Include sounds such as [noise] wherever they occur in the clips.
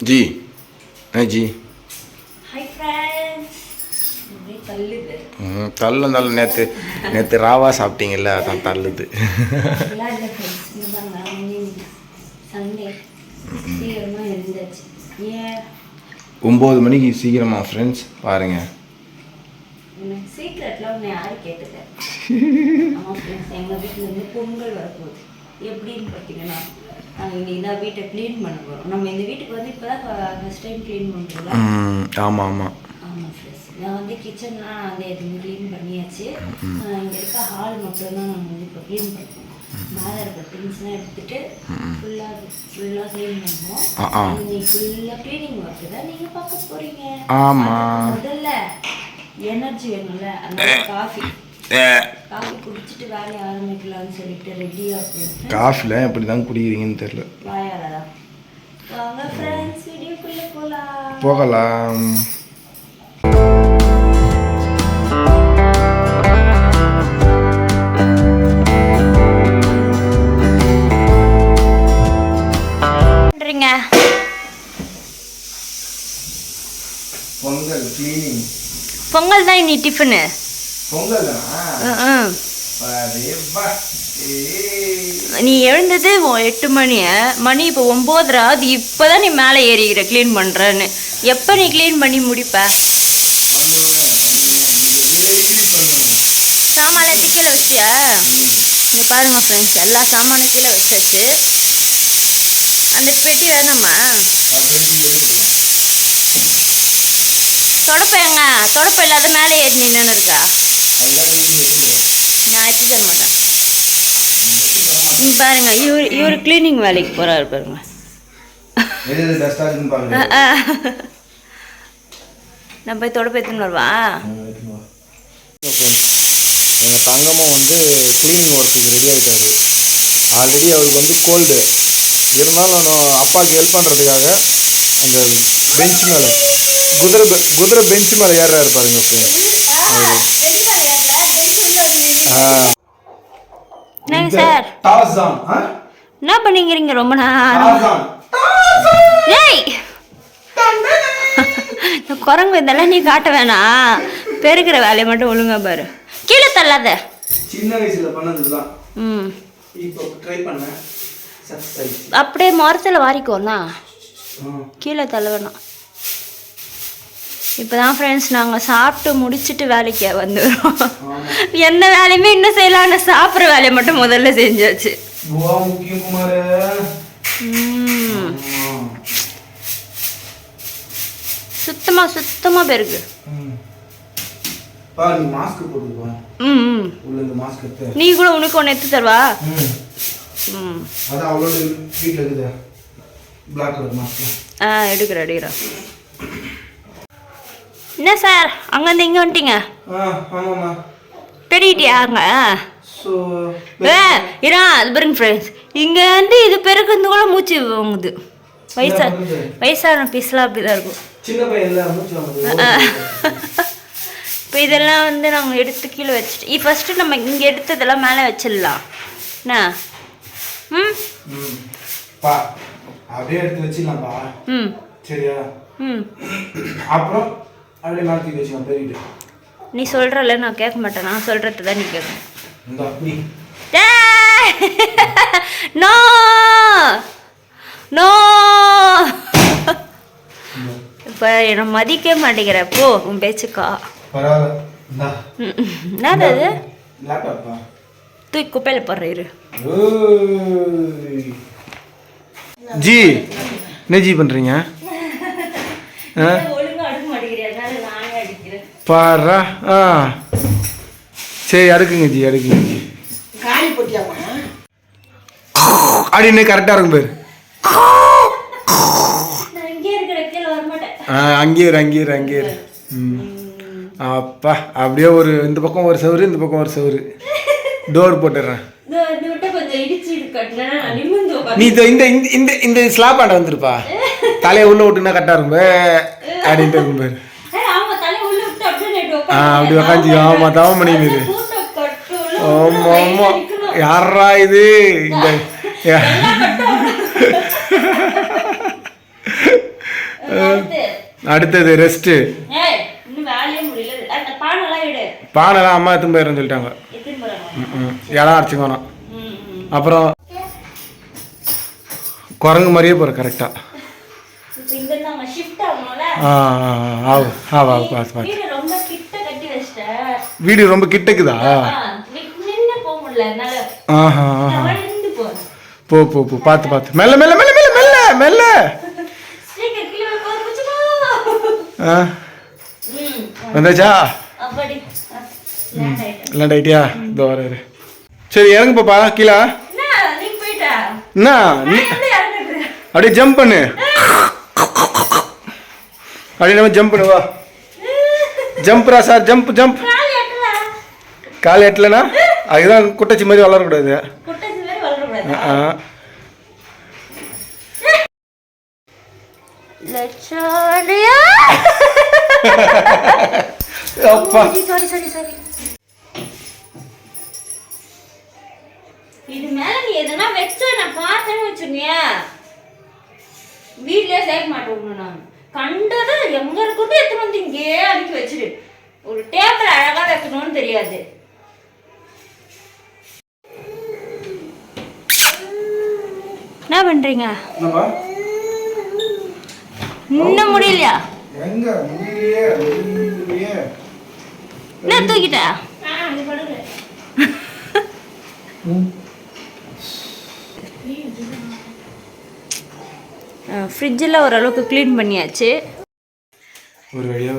G ஆ G தள்ளும் தள்ளும் நேற்று நேற்று ராவா சாப்பிட்டீங்கல்ல அதான் தள்ளுது. ஒம்பது மணிக்கு சீக்கிரமா ஃப்ரெண்ட்ஸ் பாருங்க. பொங்கல் வரப்போகுது. எப்படின்னு பார்த்தீங்கன்னா இன்னைக்கு தான் வீட்டை க்ளீன் பண்ண போகிறோம் நம்ம இந்த வீட்டுக்கு வந்து இப்போ தான் ஃபஸ்ட் டைம் க்ளீன் பண்ணுறோம்ல ம், ஆமாம் ஆமாம் ஆமாம் நான் வந்து கிச்சன்லாம் வந்து எதுவும் க்ளீன் பண்ணியாச்சு. இங்கே இருக்க ஹால் மட்டும்தான் நம்ம வந்து இப்போ க்ளீன் பண்ணுவோம் மேலே இருக்க திங்ஸ்லாம் எடுத்துட்டு ஃபுல்லாக ஃபுல்லாக க்ளீன் பண்ணுவோம். இன்னைக்கு ஃபுல்லாக க்ளீனிங் ஒர்க்கு தான் நீங்கள் பார்க்க போகிறீங்க ஆமா. முதல்ல எனர்ஜி வேணும்ல. அந்த காஃபி காஃபில் எப்படி தான் குடிக்கிறீங்கன்னு தெரில வீடியோக்குள்ளே போகலாம். பொங்கல் க்ளீனிங் பொங்கல் தான் இன்னி டிஃபனு நீ எழுந்தது எட்டு மணி மணி இப்போ ஒம்போதரை? அது இப்போ தான் நீ மேலே ஏறிக்கிற க்ளீன் பண்ணுறன்னு எப்போ நீ க்ளீன் பண்ணி முடிப்ப? சாமான கீழே வச்சியா? இங்கே பாருங்க ஃப்ரெண்ட்ஸ் எல்லா சாமானும் கீழே வச்சாச்சு. அந்த பெட்டி வேணாமா தொடப்ப எங்க? தொடப்ப இல்லாத மேலே ஏறி நின்று இருக்கா? மாட்டேன் இங்க பாருங்க இவர் இவர் க்ளீனிங் வேலைக்கு போறாரு பாருங்க. நான் போய் தொடப்ப எடுத்துன்னு வருவா? எங்கள் தங்கமும் வந்து க்ளீனிங் ஒர்க்குக்கு ரெடி ஆகிட்டாரு ஆல்ரெடி அவருக்கு வந்து கோல்டு இருந்தாலும் நான் அப்பாவுக்கு ஹெல்ப் பண்ணுறதுக்காக அந்த பெஞ்ச் மேலே குதிரை குதிரை பெஞ்ச் மேலே ஏறாரு பாருங்க இப்போ என்னங்க சார்? டார்சான்? என்ன பண்ணிக்கிறீங்க ரொம்ப நேரம் டார்சான் ஏய்! இந்த குரங்கு இதெல்லாம் நீ காட்ட வேணாம் பெருக்கிற வேலையை மட்டும் ஒழுங்கா பாரு. கீழே தள்ளாத. சின்ன வயசுல பண்ணது தான் ம். இப்போ ட்ரை பண்ணேன். அப்படியே மரத்தில் வாரிக்கோண்ணா. கீழே தள்ள வேணாம் இப்போ தான் ஃப்ரெண்ட்ஸ் நாங்கள் சாப்பிட்டு முடிச்சிட்டு வேலைக்கு வந்துடுறோம் எந்த வேலையுமே இன்னும் செய்யலான்னு சாப்பிட்ற வேலையை மட்டும் முதல்ல செஞ்சாச்சு. சுத்தமாக சுத்தமாக பெருக்கு. பா நீ கூட உனக்கு ஒன்று எடுத்து தருவா? ம். அதான் அவ்வளோ வீட்டில் இருக்குது. பிளாக் கலர் மாஸ்க் ஆ எடுக்கிறேன் எடுக்கிறேன். என்ன சார்? அங்கேருந்து இங்கே வந்துட்டீங்க? ஆமாம்மா. பெருகிட்டியா அங்கே? இரா அது பாருங்க ஃப்ரெண்ட்ஸ் இங்கே வந்து இது கூட மூச்சு வாங்குது. வயசா வயசான பீஸ்லாம் அப்படி தான் இருக்கும் இப்போ இதெல்லாம் வந்து நாங்கள் எடுத்து கீழே வச்சுட்டு ஃபஸ்ட்டு நம்ம இங்கே எடுத்ததெல்லாம் மேலே வச்சிடலாம். என்ன? ம்? அப்படியே எடுத்து வச்சிடலாம்ப்பா ம். சரியா? ம். அப்புறம்? அப்படியே மாற்றி வச்சுக்கலாம் பெருகிட்டு நீ சொல்கிறல நான் கேட்க மாட்டேன். நான் சொல்கிறது தான் நீ கேட்கணும். இந்த அப்படி நோ! நோ! இப்போ என்னை மதிக்க மாட்டேங்கிற. போ உன் பேச்சுக்கா. என்னது அது? தூக்கி குப்பையில் போடுற இரு. ஜி என்ன ஜி பண்ணுறீங்க அடுக்க மாட்டேங்கிறியா அதனால நானே அடிக்கிறேன் பாரா ஆ. சரி அடுக்குங்க ஜி அடுக்குங்க ஜி. அப்படின்னு கரெக்டாக இருக்கும் பேர். ஆ அங்கேயே இரு அங்கேயே ம். அப்பா அப்படியே ஒரு இந்த பக்கம் ஒரு சவுரு இந்த பக்கம் ஒரு சவுரு. டோர் போட்டுடுறேன். நீ இந்த இந்த இந்த இந்த ஸ்லாப் ஆண்ட வந்துருப்பா. தலையை உள்ள விட்டுனா கரெக்டாக இருக்கும். அப்படின்ட்டு இருக்கும் பேர் ஆமா தலை உள்ள விட்டு அப்படியே நேற்று ஆ அப்படி உக்காந்து ஆமா தவம் பண்ணிக்குது ஆமா ஆமா. யாரா இது? இந்த அடுத்தது அந்த பானெல்லாம் அம்மா எடுத்துன்னு போயிடுறேன்னு சொல்லிட்டாங்க. இடம் அரைச்சிக்கணும் அப்புறம் குரங்கு மாதிரியே போகிற கரெக்டாக ஷிஃப்ட் ஆகணும்ல. ஆ ஆ, ஆ, ஆவு ஆவா பார்த்து பார்த்து வீடு ரொம்ப கிட்ட கட்டி வச்சிட்டேன் வீடு ரொம்ப கிட்டக்குதா? ஆஹா ஆஹா. போ. போ போ பார்த்து பார்த்து மெல்ல மெல்ல மெல்ல மெல்ல மெல்ல மெல்ல. வந்தாச்சா? லேண்ட் டைட்டியா இதோ வராரு. சரி இறங்கு பாப்பா கீழே. என்ன அப்படியே ஜம்ப் பண்ணு. அப்படியே நம்ம ஜம்ப் பண்ணு வா. ஜம்ப்ரா சார் ஜம்ப் ஜம்ப் கால் எட்டல கால் எட்டலனா அதுதான் குட்டச்சி மாதிரி வளரக்கூடாது. ஆ அப்பா. சாரி சாரி சாரி இது மேல நீ எதனா வச்ச நான் பார்த்தேன்னு வச்சுனியா வீட்லயே சேர்க்க மாட்டேன் நான். கண்டது எங்க இருக்குது எத்தனை வந்து இங்கேயே அடுக்கி வச்சிரு. ஒரு டேபிள் அழகா வைக்கணும்னு தெரியாது. பண்றீங்க? இன்னும் முடியலையா? எங்க? முடியலையே முடியலையே. என்ன தூக்கிட்ட? ஃப்ரிட்ஜில் ஓரளவுக்கு க்ளீன் பண்ணியாச்சு. ஒரு வழியா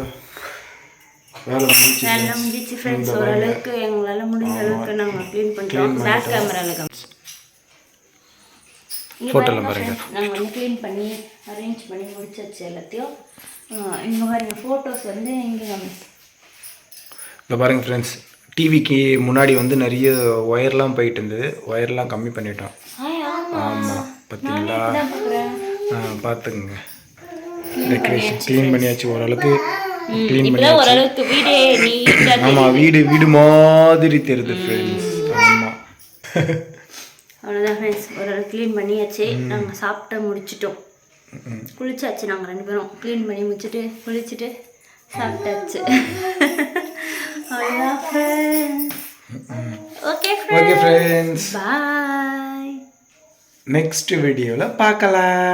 வேலை முடிச்சு ஃப்ரெண்ட்ஸ் ஓரளவுக்கு எங்களால் முடிஞ்ச அளவுக்கு நாங்கள் க்ளீன் பண்ணிட்டோம். பேக் கேமராவில் காமிச்சு Photoல பாருங்க. நாங்கள் வந்து க்ளீன் பண்ணி அரேஞ்ச் பண்ணி முடிச்சாச்சு எல்லாத்தையும். இங்கே பாருங்க ஃபோட்டோஸ் வந்து இங்கே காமிச்சு இப்போ பாருங்க ஃப்ரெண்ட்ஸ் டிவிக்கு முன்னாடி வந்து நிறைய ஒயர்லாம் போயிட்டு இருந்தது ஒயர்லாம் கம்மி பண்ணிட்டோம். ஆமாம் பார்த்தீங்களா பார்த்துக்குங்க டெக்கரேஷன் க்ளீன் பண்ணியாச்சு ஓரளவுக்கு. க்ளீன் பண்ணி இப்போதான் ஓரளவுக்கு வீடே நீட்டாக ஆமாம் வீடு வீடு மாதிரி தெரியுது ஃப்ரெண்ட்ஸ் ஆமாம் [laughs] அவ்வளோதான் ஃப்ரெண்ட்ஸ் ஓரளவுக்கு க்ளீன் பண்ணியாச்சு. நாங்கள் சாப்பிட்டு முடிச்சிட்டோம். குளிச்சாச்சு நாங்கள் ரெண்டு பேரும். க்ளீன் பண்ணி முடிச்சுட்டு குளிச்சுட்டு சாப்பிட்டாச்சு. அவ்வளோதான் friends okay okay friends friends bye next வீடியோவில் பார்க்கலாம்.